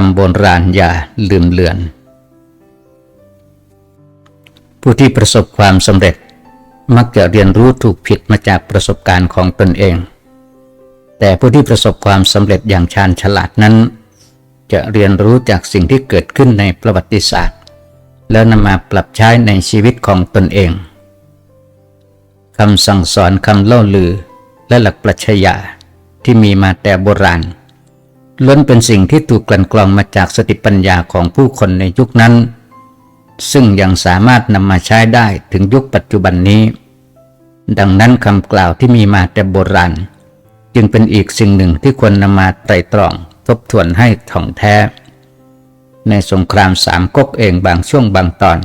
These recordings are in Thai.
คำโบราณอย่าลืมเลือน ผู้ที่ประสบความสำเร็จมักจะเรียนรู้ถูกผิดมาจากประสบการณ์ของตนเอง แต่ผู้ที่ประสบความสำเร็จอย่างชาญฉลาดนั้น จะเรียนรู้จากสิ่งที่เกิดขึ้นในประวัติศาสตร์ แล้วนำมาปรับใช้ในชีวิตของตนเองคำสั่งสอนคำเล่าลือและหลักปรัชญาที่มีมาแต่โบราณ ล้วนเป็นสิ่งที่ถูกกลั่นกรองมาจากสติปัญญาของผู้คนในยุคนั้น ซึ่งยังสามารถนำมาใช้ได้ถึงยุคปัจจุบันนี้ ดังนั้นคำกล่าวที่มีมาแต่โบราณ จึงเป็นอีกสิ่งหนึ่งที่ควรนำมาไตรตรองทบทวนให้ถ่องแท้ ในสงครามสามก๊กเองบางช่วงบางตอน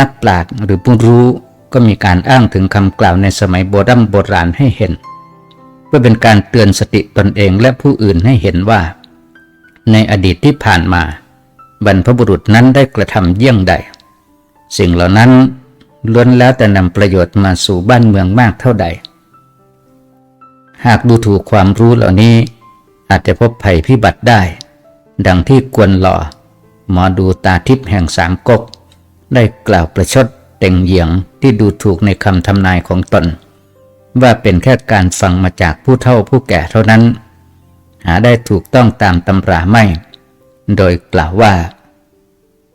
นักปราชญ์หรือผู้รู้ก็มีการอ้างถึงคำกล่าวในสมัยโบราณโบราณให้เห็น เพื่อเป็นการเตือนสติตนเองและผู้อื่นให้เห็นว่า ในอดีตที่ผ่านมา บรรพบุรุษนั้นได้กระทำเยี่ยงใด สิ่งเหล่านั้นล้วนแล้วแต่นำประโยชน์มาสู่บ้านเมืองมากเท่าใด หากดูถูกความรู้เหล่านี้ อาจจะพบภัยพิบัติได้ ดังที่กวนหล่อหมอดูตาทิพย์แห่งสามก๊กได้กล่าวประชดเต่งเหยียงที่ดูถูกในคำทำนายของตน ว่าเป็นแค่การฟังมาจากผู้เฒ่าผู้แก่เท่านั้น หาได้ถูกต้องตามตำราไม่ โดยกล่าวว่า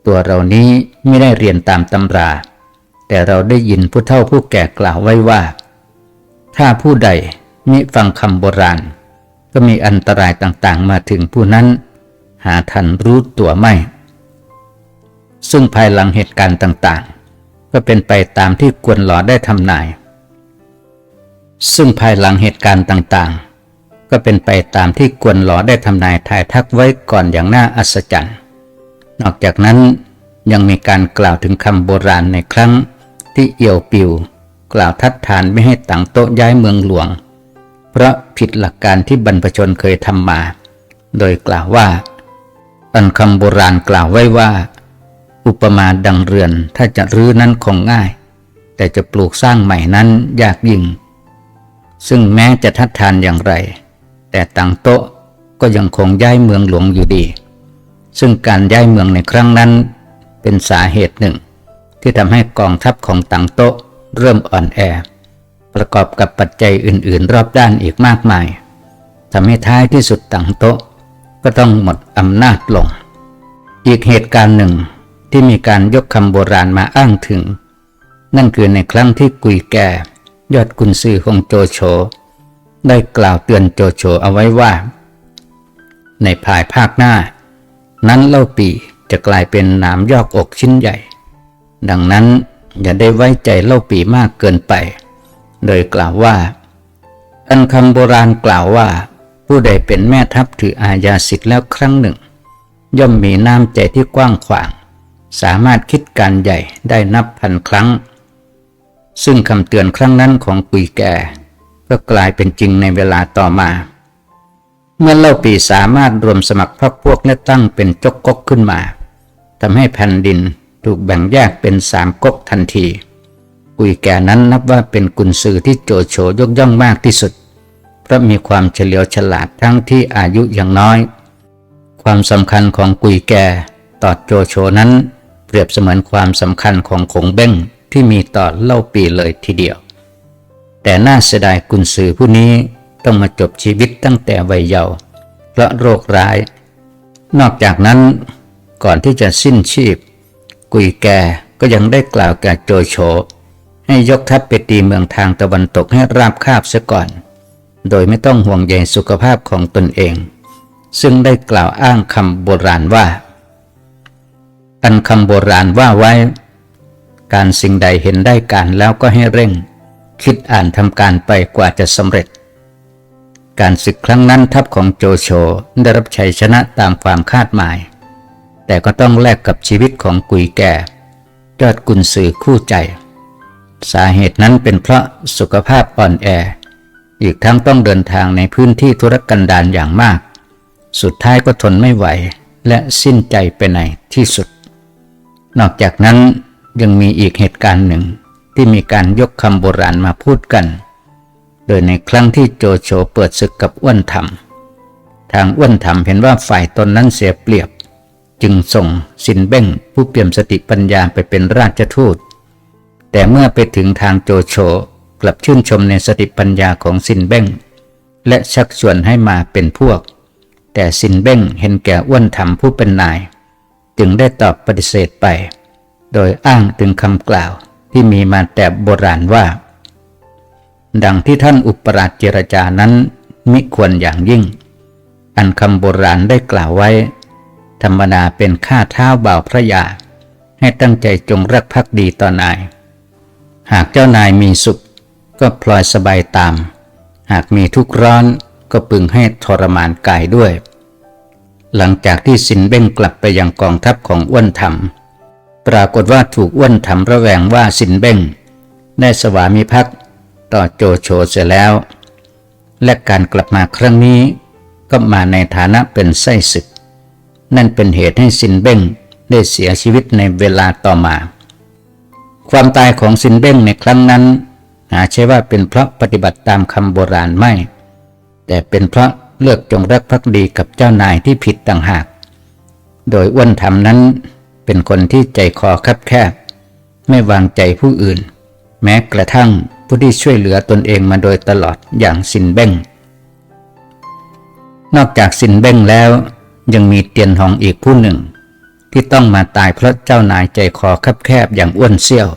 ตัวเรานี้ไม่ได้เรียนตามตำรา แต่เราได้ยินผู้เฒ่าผู้แก่กล่าวไว้ว่า ถ้าผู้ใดมิฟังคำโบราณ ก็มีอันตรายต่างๆ มาถึงผู้นั้น หาทันรู้ตัวไม่ ซึ่งภายหลังเหตุการณ์ต่างๆ ก็เป็นไปตามที่กวนหลอได้ทำนาย ซึ่งภายหลังเหตุการณ์ต่างๆ ก็เป็นไปตามที่กวนหลอได้ทำนายทายทักไว้ก่อนอย่างน่าอัศจรรย์ นอกจากนั้นยังมีการกล่าวถึงคำโบราณในครั้งที่เอี่ยวปิว กล่าวทัดทานไม่ให้ต่างโต๊ะย้ายเมืองหลวง เพราะผิดหลักการที่บรรพชนเคยทำมา โดยกล่าวว่า อันคำโบราณกล่าวไว้ว่า อุปมาดังเรือนถ้าจะรื้อนั้นคงง่าย แต่จะปลูกสร้างใหม่นั้นยากยิ่ง ซึ่งแม้จะทัดทานอย่างไร แต่ต่างโต๊ะก็ยังคงย้ายเมืองหลวงอยู่ดี ซึ่งการย้ายเมืองในครั้งนั้น เป็นสาเหตุหนึ่ง ที่ทำให้กองทัพของต่างโต๊ะเริ่มอ่อนแอ ประกอบกับปัจจัยอื่น ๆ รอบด้านอีกมากมายทำให้ท้ายที่สุดต่างโต๊ะก็ต้องหมดอำนาจลง อีกเหตุการณ์หนึ่งที่มีการยกคำโบราณมาอ้างถึง นั่นคือในครั้งที่กุยแก่ ยอดกุนซือของโจโฉได้กล่าวเตือนโจโฉเอาไว้ว่า ในภายภาคหน้า นั้นเล่าปีจะกลายเป็นหนามยอกอกชิ้นใหญ่ ดังนั้นอย่าได้ไว้ใจเล่าปีมากเกินไป โดยกล่าวว่าอันคำโบราณกล่าวว่า ผู้ใดเป็นแม่ทัพถืออาญาสิทธิ์แล้วครั้งหนึ่ง ย่อมมีน้ำใจที่กว้างขวาง สามารถคิดการใหญ่ได้นับพันครั้ง ซึ่งคำเตือนครั้งนั้นของกุยแก่ก็กลายเป็นจริงในเวลาต่อมา เมื่อเล่าปีสามารถรวมสมัครพรรคพวกและตั้งเป็นจกกกขึ้นมาทำให้แผ่นดินถูกแบ่งแยกเป็นสามก๊กทันที กุยแก่นั้นนับว่าเป็นกุนซือที่โจโฉยกย่องมากที่สุด เพราะมีความเฉลียวฉลาดทั้งที่อายุยังน้อย ความสำคัญของกุยแก่ต่อโจโฉนั้น เปรียบเสมือนความสำคัญของขงเบ้ง ที่มีต่อเล่าปีเลยทีเดียว แต่น่าเสียดายกุนซือผู้นี้ต้องมาจบชีวิตตั้งแต่วัยเยาว์เพราะโรคร้าย นอกจากนั้นก่อนที่จะสิ้นชีพ กุยแกก็ยังได้กล่าวแก่โจโฉให้ยกทัพไปตีเมืองทางตะวันตกให้ราบคาบเสียก่อน โดยไม่ต้องห่วงใยสุขภาพของตนเอง ซึ่งได้กล่าวอ้างคำโบราณว่า อันคำโบราณว่าไว้ การสิ่งใดเห็นได้การแล้วก็ให้เร่ง คิดอ่านทำการไปกว่าจะสำเร็จ การศึกครั้งนั้นทัพของโจโฉได้รับชัยชนะตามความคาดหมาย แต่ก็ต้องแลกกับชีวิตของกุยแก่ยอดกุนสือคู่ใจ สาเหตุนั้นเป็นเพราะสุขภาพอ่อนแอ อีกทั้งต้องเดินทางในพื้นที่ธุรกันดารอย่างมาก สุดท้ายก็ทนไม่ไหวและสิ้นใจไปในที่สุด นอกจากนั้น ยังมีอีกเหตุการณ์หนึ่งที่มีการยกคำโบราณมาพูดกัน โดยในครั้งที่โจโฉเปิดศึกกับอ้วนธรรม ทางอ้วนถำเห็นว่าฝ่ายตนนั้นเสียเปรียบ จึงส่งสินเบ้งผู้เปี่ยมสติปัญญาไปเป็นราชทูต แต่เมื่อไปถึงทางโจโฉกลับชื่นชมในสติปัญญาของสินเบ้งและชักชวนให้มาเป็นพวก แต่สินเบ้งเห็นแก่อ้วนถำผู้เป็นนาย จึงได้ตอบปฏิเสธไป โดยอ้างถึงคำกล่าวที่มีมาแต่โบราณว่า ดังที่ท่านอุปราชเจรจานั้นมิควรอย่างยิ่ง อันคำโบราณได้กล่าวไว้ ธรรมดาเป็นข้าเท้าบ่าวพระยา ให้ตั้งใจจงรักภักดีต่อนาย หากเจ้านายมีสุข ก็พลอยสบายตาม หากมีทุกข์ร้อนก็ปึงให้ทรมานกายด้วย หลังจากที่สินเบ้งกลับไปยังกองทัพของอ้วนธรรม ปรากฏว่าถูกอ้วนธรระแวงว่าสินเบ้งได้สวามิภักดิ์ต่อโจโฉเสียแล้ว และการกลับมาครั้งนี้ก็มาในฐานะเป็นไส้ศึก นั่นเป็นเหตุให้สินเบ้งได้เสียชีวิตในเวลาต่อมา ความตายของสินเบ้งในครั้งนั้นหาใช่ว่าเป็นเพราะปฏิบัติตามคำโบราณไม่ แต่เป็นเพราะเลือกจงรักภักดีกับเจ้านายที่ผิดต่างหาก โดยอ้วนธรรมนั้น เป็นคนที่ใจคอคับแคบ ไม่วางใจผู้อื่น แม้กระทั่งผู้ที่ช่วยเหลือตนเองมาโดยตลอดอย่างสินเบ้งนอกจากสินเบ้งแล้ว ยังมีเตียนหองอีกผู้หนึ่ง ที่ต้องมาตายเพราะเจ้านายใจคอคับแคบอย่างอ้วนเซี่ยว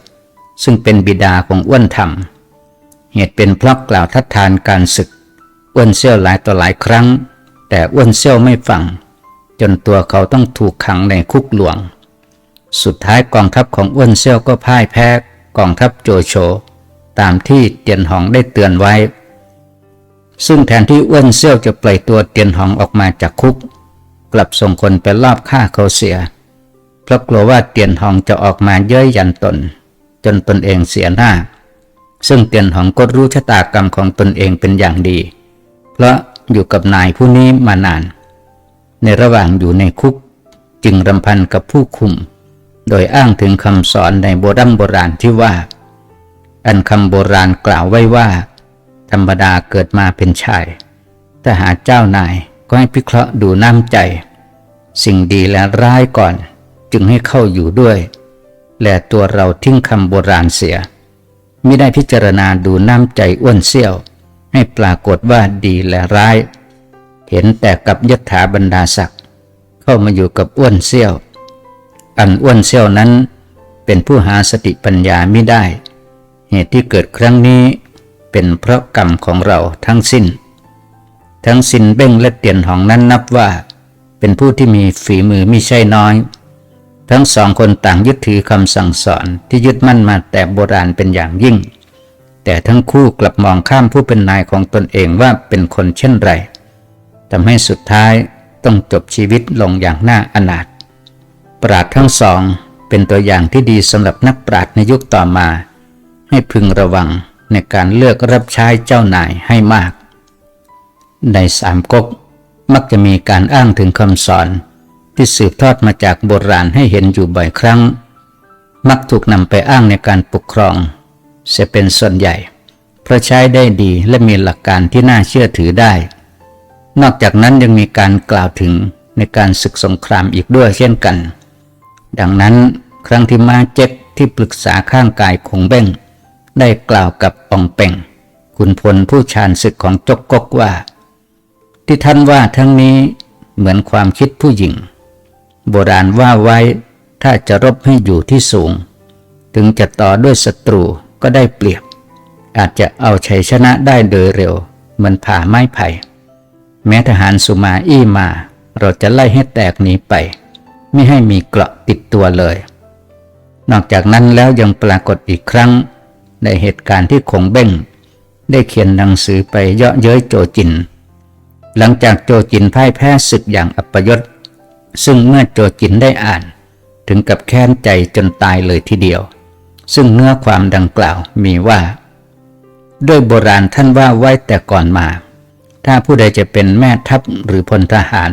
ซึ่งเป็นบิดาของอ้วนธรรม เหตุเป็นเพราะกล่าวทัดทานการศึกอ้วนเซี่ยวหลายต่อหลายครั้ง แต่อ้วนเซี่ยวไม่ฟัง จนตัวเขาต้องถูกขังในคุกหลวง สุดท้ายกองทัพของอ้วนเซี่ยวก็พ่ายแพ้กองทัพโจโฉตามที่เตียนหองได้เตือนไว้ ซึ่งแทนที่อ้วนเซี่ยวจะปล่อยตัวเตียนหองออกมาจากคุก กลับส่งคนไปลอบฆ่าเขาเสีย เพราะกลัวว่าเตียนหองจะออกมาเย้ยยันตน จนตนเองเสียหน้า ซึ่งเตียนหองก็รู้ชะตากรรมของตนเองเป็นอย่างดี เพราะอยู่กับนายผู้นี้มานาน ในระหว่างอยู่ในคุกจึงรำพันกับผู้คุม โดยอ้างถึงคำสอนในโบราณโบราณที่ว่า อันคำโบราณกล่าวไว้ว่า ธรรมดาเกิดมาเป็นชายแต่หาเจ้านายก็ให้พิเคราะห์ดูน้ำใจ สิ่งดีและร้ายก่อนจึงให้เข้าอยู่ด้วย และตัวเราทิ้งคำโบราณเสียไม่ได้พิจารณาดูน้ำใจอ้วนเสี้ยว ให้ปรากฏว่าดีและร้าย เห็นแต่กับยถาบรรดาศักดิ์เข้ามาอยู่กับอ้วนเสี้ยว อันอ้วนเสี้ยวนั้น เป็นผู้หาสติปัญญาไม่ได้ เหตุที่เกิดครั้งนี้เป็นเพราะกรรมของเราทั้งสิ้น ทั้งสินเบ้งและเตียนหองนั้นนับว่า เป็นผู้ที่มีฝีมือไม่ใช่น้อย ทั้งสองคนต่างยึดถือคำสั่งสอนที่ยึดมั่นมาแต่โบราณเป็นอย่างยิ่ง แต่ทั้งคู่กลับมองข้ามผู้เป็นนายของตนเองว่าเป็นคนเช่นไรทำให้สุดท้ายต้องจบชีวิตลงอย่างน่าอนาถ ปราดทั้งสองเป็นตัวอย่างที่ดีสำหรับนักปราดในยุคต่อมา ให้พึงระวังในการเลือกรับใช้เจ้านายให้มาก ในสามก๊กมักจะมีการอ้างถึงคำสอน ที่สืบทอดมาจากโบราณให้เห็นอยู่บ่อยครั้ง มักถูกนำไปอ้างในการปกครองเสียเป็นส่วนใหญ่ เพราะใช้ได้ดีและมีหลักการที่น่าเชื่อถือได้ นอกจากนั้นยังมีการกล่าวถึงในการศึกสงครามอีกด้วยเช่นกัน ดังนั้นครั้งที่มาเจ็กที่ปรึกษาข้างกายคงเบ้ง ได้กล่าวกับอองเป่งคุณพลผู้ชาญศึกของจกกกว่า ที่ท่านว่าทั้งนี้เหมือนความคิดผู้หญิง โบราณว่าไว้ถ้าจะรบให้อยู่ที่สูง ถึงจะต่อด้วยศัตรูก็ได้เปรียบ อาจจะเอาชัยชนะได้โดยเร็ว เหมือนผ่าไม้ไผ่ แม้ทหารสุมาอี้มา เราจะไล่ให้แตกหนีไป ไม่ให้มีเกราะติดตัวเลย นอกจากนั้นแล้วยังปรากฏอีกครั้ง ในเหตุการณ์ที่คงเบ้ง ได้เขียนหนังสือไปเยาะเย้ยโจจิน หลังจากโจจินพ่ายแพ้ศึกอย่างอัปยศ ซึ่งเมื่อโจจินได้อ่าน ถึงกับแค้นใจจนตายเลยทีเดียว ซึ่งเนื้อความดังกล่าวมีว่า ด้วยโบราณท่านว่าไว้แต่ก่อนมา ถ้าผู้ใดจะเป็นแม่ทัพหรือพลทหาร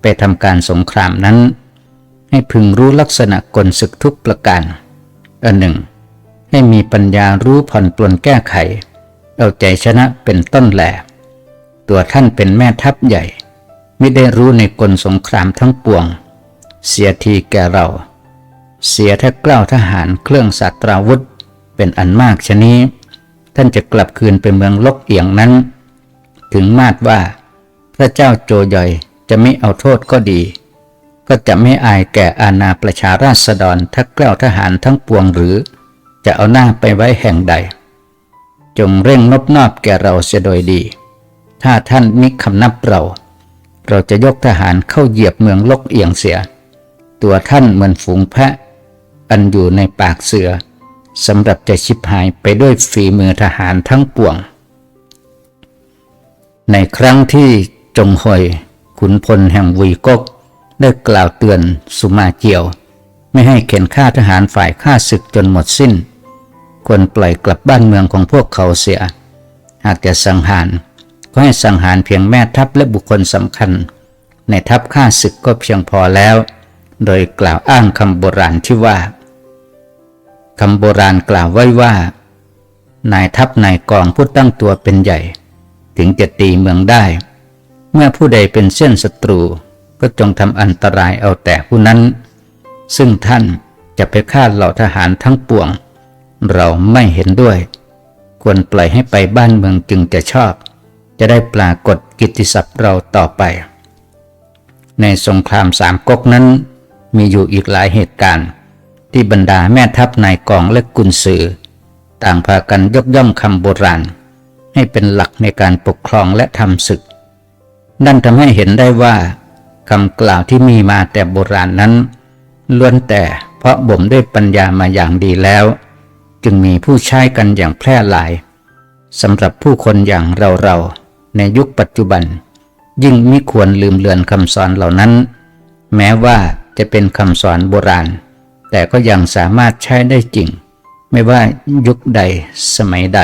ไปทำการสงครามนั้น ให้พึงรู้ลักษณะกลศึกทุกประการอันหนึ่ง ให้มีปัญญารู้ผ่อนปลนแก้ไข เอาใจชนะเป็นต้นแหลตัวท่านเป็นแม่ทัพใหญ่ ไมิได้รู้ในกลสงครามทั้งปวง เสียทีแก่เรา เสียแท้เกล้าทหารเครื่องสัตราวุธ เป็นอันมากชนี้ ท่านจะกลับคืนไปเมืองลกเอียงนั้น ถึงมาดว่า พระเจ้าโจยอยจะไม่เอาโทษก็ดี ก็จะไม่อายแก่อาณาประชาราษฎรทักเกล้าทหารทั้งปวงหรือ จะเอาหน้าไปไว้แห่งใด จงเร่งนบนอบแก่เราเสียโดยดี ถ้าท่านมิคำนับเรา เราจะยกทหารเข้าเหยียบเมืองลกเอียงเสีย ตัวท่านเหมือนฝูงแพะ อันอยู่ในปากเสือสำหรับจะชิบหายไปด้วยฝีมือทหารทั้งปวง ในครั้งที่จงหอยขุนพลแห่งวีกก ได้กล่าวเตือนสุมาเจียว ไม่ให้เข็นฆ่าทหารฝ่ายฆ่าศึกจนหมดสิ้น ควรปล่อยกลับบ้านเมืองของพวกเขาเสีย หากจะสังหาร ก็ให้สังหารเพียงแม่ทัพและบุคคลสำคัญ ในทัพฆ่าศึกก็เพียงพอแล้ว โดยกล่าวอ้างคำโบราณที่ว่าคำโบราณกล่าวไว้ว่า นายทัพนายกองผู้ตั้งตัวเป็นใหญ่ ถึงจะตีเมืองได้ เมื่อผู้ใดเป็นเส้นศัตรู ก็จงทำอันตรายเอาแต่ผู้นั้น ซึ่งท่านจะไปฆ่าเหล่าทหารทั้งปวง เราไม่เห็นด้วย ควรปล่อยให้ไปบ้านเมืองจึงจะชอบ จะได้ปรากฏกิตติศัพท์เราต่อไป ในสงครามสามก๊กนั้น มีอยู่อีกหลายเหตุการณ์ ที่บรรดาแม่ทัพนายกองและกุนซือ ต่างพากันยกย่องคำโบราณ ให้เป็นหลักในการปกครองและทำศึกนั่นทำให้เห็นได้ว่า คำกล่าวที่มีมาแต่โบราณนั้นล้วนแต่เพราะบ่มด้วยปัญญามาอย่างดีแล้ว จึงมีผู้ใช้กันอย่างแพร่หลายสำหรับผู้คนอย่างเราๆในยุคปัจจุบัน ยิ่งมิควรลืมเลือนคำสอนเหล่านั้น แม้ว่าจะเป็นคำสอนโบราณ แต่ก็ยังสามารถใช้ได้จริง ไม่ว่ายุคใดสมัยใด